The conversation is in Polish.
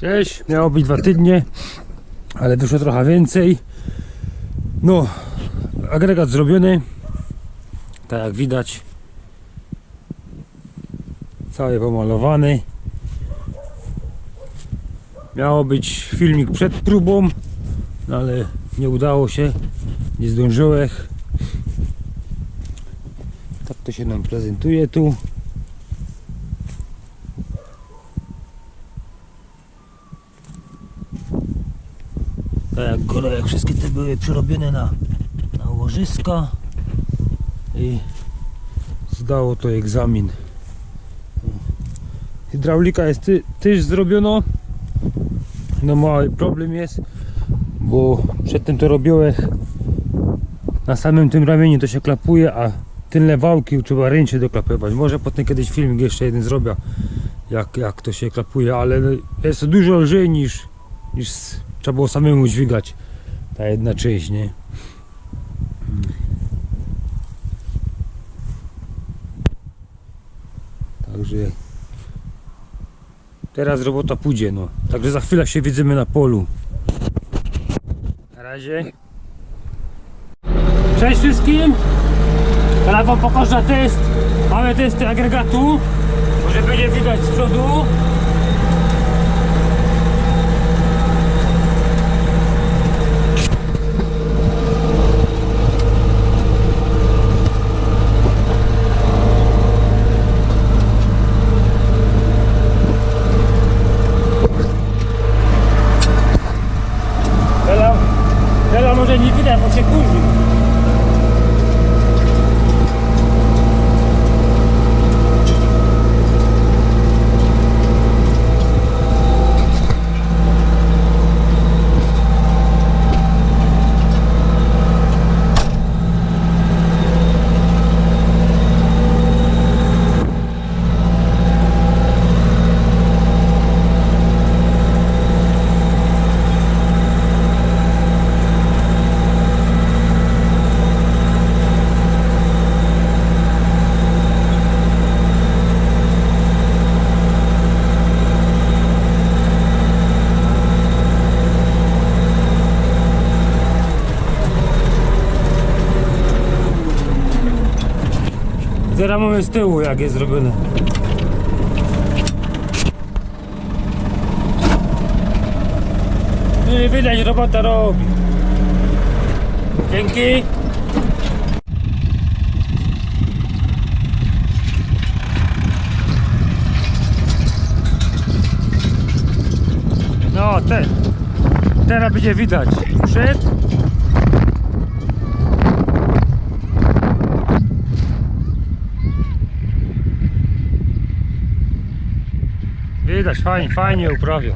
Cześć, miało być dwa tygodnie, ale wyszło trochę więcej. No, agregat zrobiony, tak jak widać. Cały pomalowany. Miało być filmik przed próbą, no ale nie udało się, nie zdążyłem. Tak to się nam prezentuje tu. Tak jak góra, jak wszystkie te były przerobione na, na łożyska i zdało to egzamin. Hydraulika jest ty, też zrobiono. No mały problem jest, bo przedtem to robiłem na samym tym ramieniu to się klapuje, a tylne wałki trzeba ręcznie doklapywać. Może potem kiedyś filmik jeszcze jeden zrobię, jak, jak to się klapuje, ale jest to dużo lżej niż, niż trzeba było samemu dźwigać ta jedna część, nie? Także teraz robota pójdzie, no. Także za chwilę się widzimy na polu. Na razie. Cześć wszystkim! Wam pokażę test. Mamy testy agregatu. Może będzie widać z przodu. Teraz, teraz może nie widać, bo się kurzy. Teraz mamy z tyłu jak jest zrobione. Nie widać robota robi. Dzięki. No, te, teraz będzie widać przed Widać, fajnie, fajnie uprawia.